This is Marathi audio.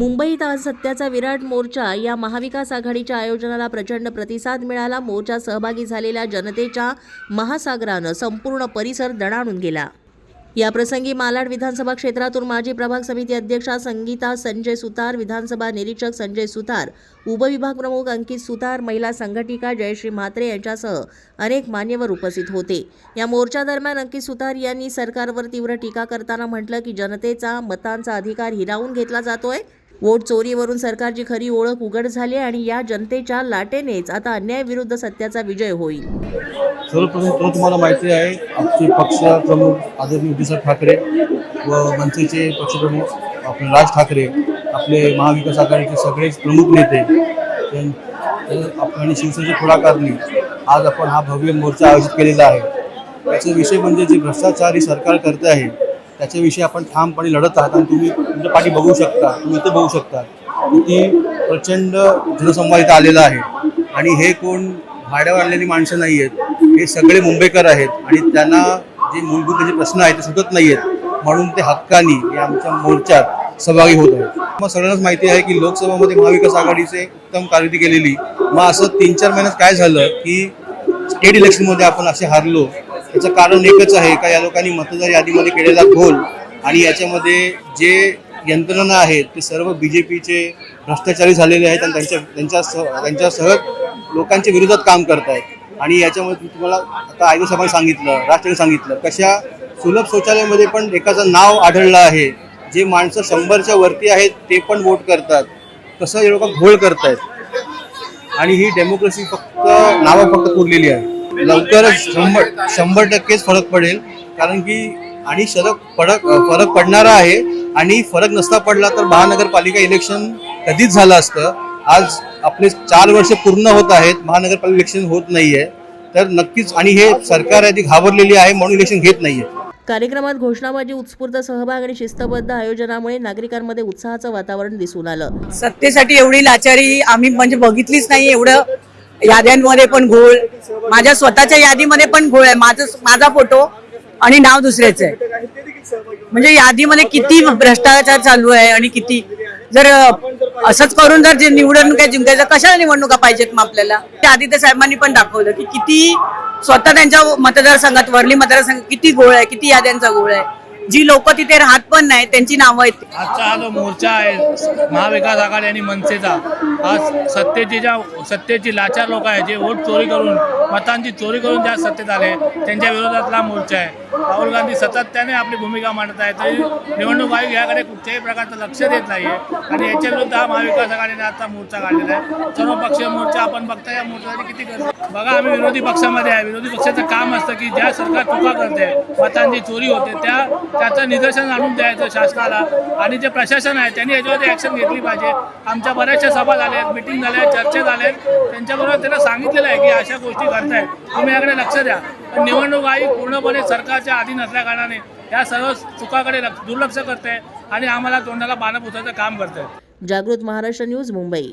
मुंबईत आज सत्याचा विराट मोर्चा. या महाविकास आघाडीच्या आयोजनाला प्रचंड प्रतिसाद मिळाला. मोर्चा सहभागी झालेल्या जनतेच्या महासागरानं संपूर्ण परिसर दणाणून गेला. याप्रसंगी मालाड विधानसभा क्षेत्रातून माजी प्रभाग समिती अध्यक्षा संगीता संजय सुतार विधानसभा निरीक्षक संजय सुतार उपविभाग प्रमुख अंकित सुतार महिला संघटिका जयश्री म्हात्रे यांच्यासह अनेक मान्यवर उपस्थित होते. या मोर्चादरम्यान अंकित सुतार यांनी सरकारवर तीव्र टीका करताना म्हटलं की जनतेचा मतांचा अधिकार हिरावून घेतला जातोय. वोट चोरीवरून सरकारची खरी ओळख उघड झाली आणि या जनतेच्या लाटेनेच आता अन्यायाविरुद्ध सत्याचा विजय होईल. सर्वप्रथम तर तुम्हाला माहिती आहे आमचे पक्ष प्रमुख आदरणीय उद्धवसाहेब ठाकरे व मनसेचे पक्षप्रमुख आपले राज ठाकरे आपले महाविकास आघाडीचे सगळेच प्रमुख नेते आपण आणि शिवसेनेच्या पुढाकारणी आज आपण हा भव्य मोर्चा आयोजित केलेला आहे. त्याचा विषय म्हणजे जे भ्रष्टाचार ही सरकार करते आहे त्याच्याविषयी आपण ठामपणे लढत आहात आणि तुम्ही तुमच्या पाठी बघू शकता तुम्ही इथे बघू शकता किती प्रचंड जनसंवाद इथं आलेला आहे. आणि हे कोण भाड्यावर आणलेली माणसं नाही आहेत हे सगळे मुंबईकर आहेत आणि त्यांना जे मूलभूत त्याचे प्रश्न आहेत ते सुटत नाही आहेत म्हणून ते हक्कानी या आमच्या मोर्चात सहभागी होत आहेत. मग सगळ्यांनाच माहिती आहे की लोकसभामध्ये महाविकास आघाडीचे उत्तम कारकिर्दी केलेली. मग असं तीन चार महिन्यात काय झालं की स्टेट इलेक्शनमध्ये आपण असे हारलो याचं कारण एकच आहे का या लोकांनी मतदार यादीमध्ये केलेला घोल आणि याच्यामध्ये जे यंत्रणा आहेत ते सर्व बी जे पीचे भ्रष्टाचारी झालेले आहेत आणि त्यांच्या त्यांच्या सह त्यांच्यासह लोकांच्या विरोधात काम करत आहेत आणि याच्यामध्ये तुम्हाला आता आयोग साहेबांनी सांगितलं राष्ट्रपती सांगितलं कशा सुलभ शौचालयामध्ये पण एकाचं नाव आढळलं आहे. जे माणसं शंभरच्या वरती आहेत ते पण वोट करतात. कसं हे लोक घोळ करतायत? आणि ही डेमोक्रेसी फक्त नावं फक्त पुरलेली आहे लवकरच शंभर शंभर टक्केच फरक पडेल. कारण की आणि फरक फरक फरक पडणारा आहे. आणि फरक नसता पडला तर महानगरपालिका इलेक्शन कधीच झालं असतं. आज आपले चार वर्ष पूर्ण होत आहेत. महानगरपालिका इलेक्शन होत नाहीये. तर नक्कीच आणि हे सरकार आहे ती घाबरलेली आहे म्हणून इलेक्शन घेत नाहीये. कार्यक्रमात घोषणाबाजी उत्स्फूर्त सहभाग आणि शिस्तबद्ध आयोजनामुळे नागरिकांमध्ये उत्साहाचं वातावरण दिसून आलं. सत्तेसाठी एवढी लाचारी आम्ही म्हणजे बघितलीच नाही एवढं. याद्यांमध्ये पण घोळ माझ्या स्वतःच्या यादीमध्ये पण घोळ आहे. माझं माझा फोटो आणि नाव दुसऱ्याचं आहे. म्हणजे यादीमध्ये किती भ्रष्टाचार चालू आहे आणि किती. जर असंच करून जर जे जिंकायचं कशाला निवडणुका पाहिजेत मग आपल्याला? ते आदित्य साहेबांनी पण दाखवलं की किती स्वतः त्यांच्या मतदारसंघात वरली मतदारसंघात किती गोळ आहे किती याद्यांचा गोळ आहे. जी लोक तिथे राहत पण नाही त्यांची नावं आहेत. आजचा हा जो मोर्चा आहे महाविकास आघाडी आणि मनसेचा आज सत्तेची ज्या सत्तेची लाचार लोक आहे जे वोट चोरी करून मतांची चोरी करून ज्या सत्तेत आले त्यांच्या विरोधातला मोर्चा आहे. राहुल गांधी सातत्याने आपली भूमिका मांडत आहे तरी निवडणूक आयोग याकडे कुठच्याही प्रकारचं लक्ष देत नाही आहे आणि याच्या विरुद्ध हा महाविकास आघाडीने आता मोर्चा काढलेला आहे. सर्व पक्षीय मोर्चा आपण बघता या मोर्चासाठी किती करतो बघा आम्ही विरोधी पक्षामध्ये आहे. विरोधी पक्षाचं काम असतं की ज्या सरकार चुका करते मतांची चोरी होते त्या त्याचं निदर्शन आणून द्यायचं शासनाला. आणि जे प्रशासन आहे त्यांनी याच्यावरती ॲक्शन घेतली पाहिजे. आमच्या बऱ्याचशा सभा झाल्या आहेत मिटिंग झाल्या आहेत चर्चा झाल्या आहेत. त्यांच्याबरोबर त्यांना सांगितलेलं आहे की अशा गोष्टी करतायत. तुम्ही याकडे लक्ष द्या. पण निवडणूक आयोग पूर्णपणे सरकारच्या अधीन असल्या कारणाने या सर्व चुकाकडे लक्ष दुर्लक्ष करते आणि आम्हाला तोंडाला बाणं पुसायचं काम करते जागृत महाराष्ट्र न्यूज मुंबई.